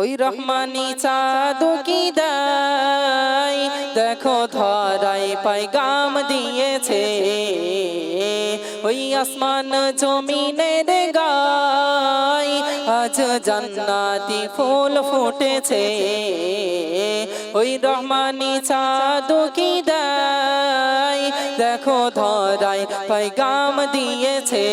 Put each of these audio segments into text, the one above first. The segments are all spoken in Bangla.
ওই রহমানি চাঁদু কি দেয়? দেখো ধরাই পাইগাম দিয়েছে। ওই আসমান জমিনের গাই আজ জান্নাতি ফুল ফুটেছে। ওই রহমানি চাঁদু কি দেয়? ধরাই পাইগাম দিয়েছে।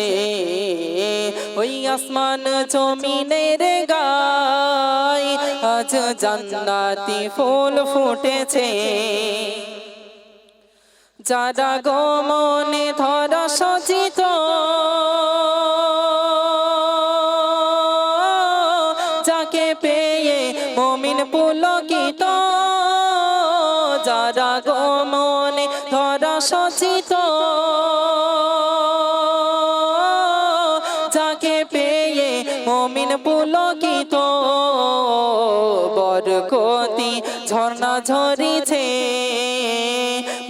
ওই আসমান জমিনের গায় আজ জান্নাতি ফুল ফুটেছে। যারা গো মনে ধর সচিত যাকে পেয়ে মমিন পুলকিত, যারা গো মনে ধর সচিত পুলকিত বরকতি ঝর্ণা ঝরিছে,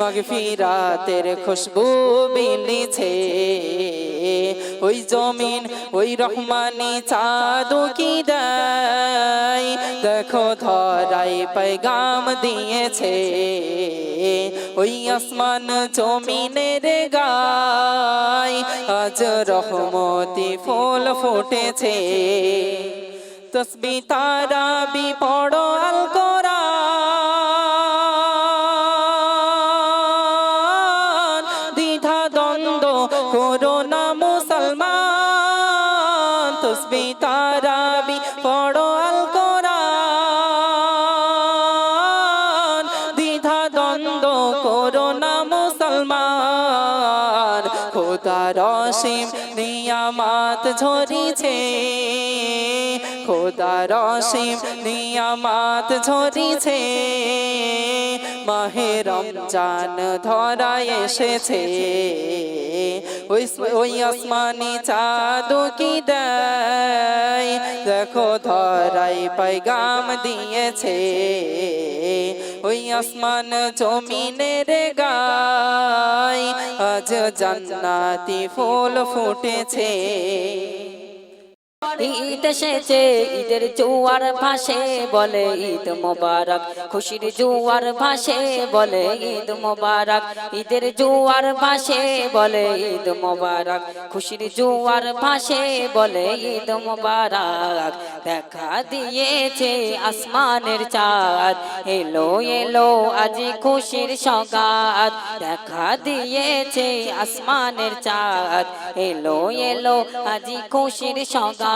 মগফিরাতের খুশবু মিলিছে। ওই জমিন, ওই রহমানি চাঁদু কি দেয়? দেখো ধরাই পেগাম দিয়েছে। ওই আসমান জমিনের গায় আজ রহমতি ফুল ফুটেছে। তসবি তারা বি পড়ো আল কোরআন। দ্বিধা দ্বন্দ্ব করোনা মুসলমান। তসবি তারা বি পড়ো আল কোরআন। দ্বিধা দ্বন্দ্ব করোনা মুসলমান। খোদার অসীম নিয়ামাত ঝরিছে। খোদার অসীম নিয়ামাত ঝরিছে। মাহে রমজান ধরা এসেছে। ওই আসমানি চাঁদু কি দেয়? দেখো ধরাই পাইগাম দিয়েছে। ওই আসমান জমিনের গায়, আজ জান্নাতি ফুল ফুটেছে। ঈদ এসেছে, ঈদের জোয়ার ভাসে বলে ঈদ মোবারক। খুশির জোয়ার ভাসে বলে ঈদ মোবারক। ঈদের জোয়ার ভাসে বলে ঈদ মোবারক। খুশির জোয়ার ভাসে বলে ঈদ মোবারক। দেখা দিয়েছে আসমানের চাঁদ। এলো এলো, আজি খুশির সগাত দেখা দিয়েছে আসমানের চাঁদ। এলো এলো, আজি খুশির সগাত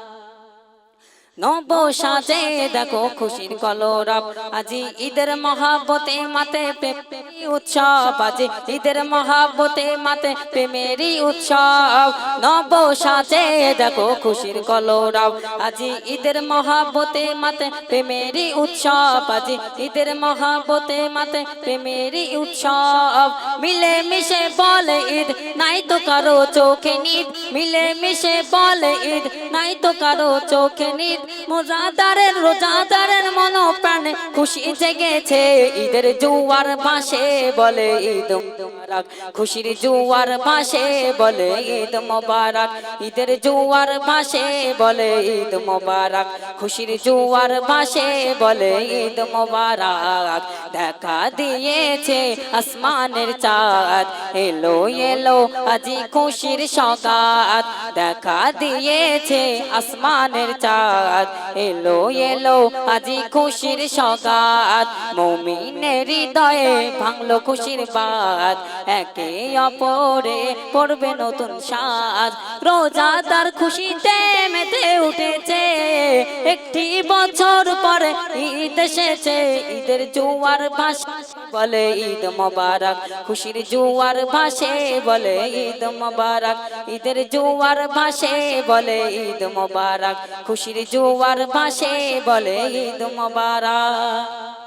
নব সাজে দেখো খুশির কলরব। আজি ঈদের মহাবতে মাতে প্রেমেরই উৎসব। আজি ঈদের মহাবতে মাতে প্রেমেরই উৎসব। নব সাজে দেখো খুশির কলরব। আজি ঈদের মহাবতে মাতে প্রেমেরই উৎসব। আজি ঈদের মহাবতে মাতে প্রেমেরই উৎসব। মিলে মিশে বলে ঈদ নাই তো কারও চোখে নিদ। মিলে মিশে বলে ঈদ নাই তো কারও চোখে নিদ। মোজাদারের রোজাদারের মন প্রাণে খুশি জেগেছে ঈদের জুয়ার পাশে বলে ঈদ মোবারক। খুশির জুয়ার পাশে বলে ঈদ মোবারক। ঈদের জুয়ার পাশে বলে ঈদ মোবারক। খুশির জুয়ার পাশে বলে ঈদ মোবারক। দেখা দিয়েছে আসমানের চাঁদ। এলো এলো, আজি খুশির সগাত দেখা দিয়েছে আসমানের চাঁদ। এলো এলো, আজি খুশির সগাত। মমিনের হৃদয়ে ভাঙলো খুশির বাদ একে অপরে পড়বে নতুন সাজ রোজাদার খুশিতে মেতে উঠেছে। একটি বছর পরে ঈদ এসেছে। ঈদের জুয়ার ভাসে বলে ঈদ মোবারক। খুশির জোয়ার ভাসে বলে ঈদ মোবারক। ঈদের জুয়ার ভাসে বলে ঈদ মোবারক। খুশির জুয়ার মাসে বলে ঈদ মোবারক।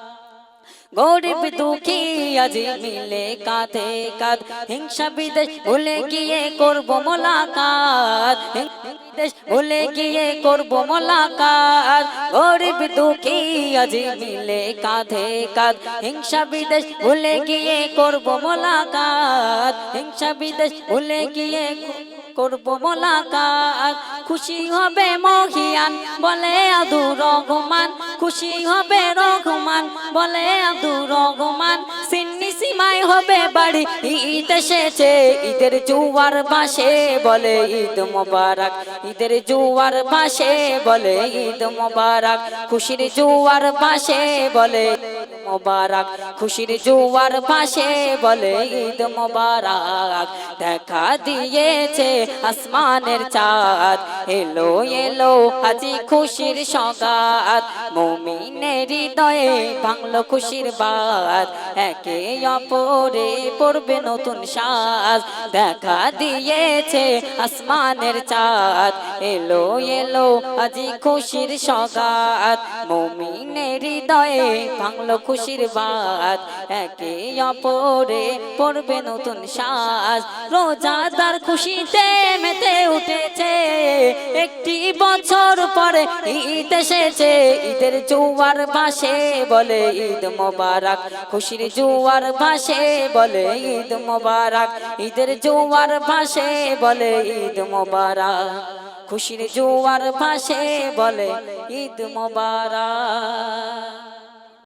গরিব দুঃখী আজ মিলে কাঁধে কাঁধ। হিংসা বিদেশ ভুলে গিয়ে করব মোলাকাত। বিদেশ ভুলে গিয়ে করব মোলাকাত। গরিব দুঃখী আজ মিলে কাঁধে কাঁধ। হিংসা বিদেশ ভুলে গিয়ে করব মোলাকাত। হিংসা বিদেশ ভুলে গিয়ে করব মোলাকাত। খুশি হবে মহিয়ান বলে আদু রঘুমান খুশি হবে রঘুমান বলে আব্দুর রঘুমান সিন্নি সীমায় হবে বাড়ি। ঈদ এসেছে, ঈদের জুয়ার বাসে বলে ঈদ মোবারক। ঈদের জুয়ার বাসে বলে ঈদ মোবারক। খুশির জুয়ার বাসে বলে মোবারক। খুশির জুয়ার পাশে বলে ঈদ মোবারক। দেখা দিয়েছে আসমানের চাঁদ। এলো এলো, আজি খুশির সগাত। মুমিনের হৃদয়ে ভাঙলো খুশির বাদ একে অপরে পড়বে নতুন সাজ। দেখা দিয়েছে আসমানের চাঁদ। এলো এলো, আজি খুশির সগাত। মুমিনের হৃদয়ে ভাঙলো খুশির বাদ একে অপরে পড়বে নতুন সাজ। রোজাদার খুশিতে মেতে উঠেছে। একটি বছর পরে ঈদ এসেছে। ঈদের জুয়ার ভাসে বলে ঈদ মোবারক। খুশির জুয়ার ভাসে বলে ঈদ মোবারক। ঈদের জোয়ার ভাসে বলে ঈদ মোবারক। খুশির জোয়ার ভাসে বলে ঈদ মোবারক।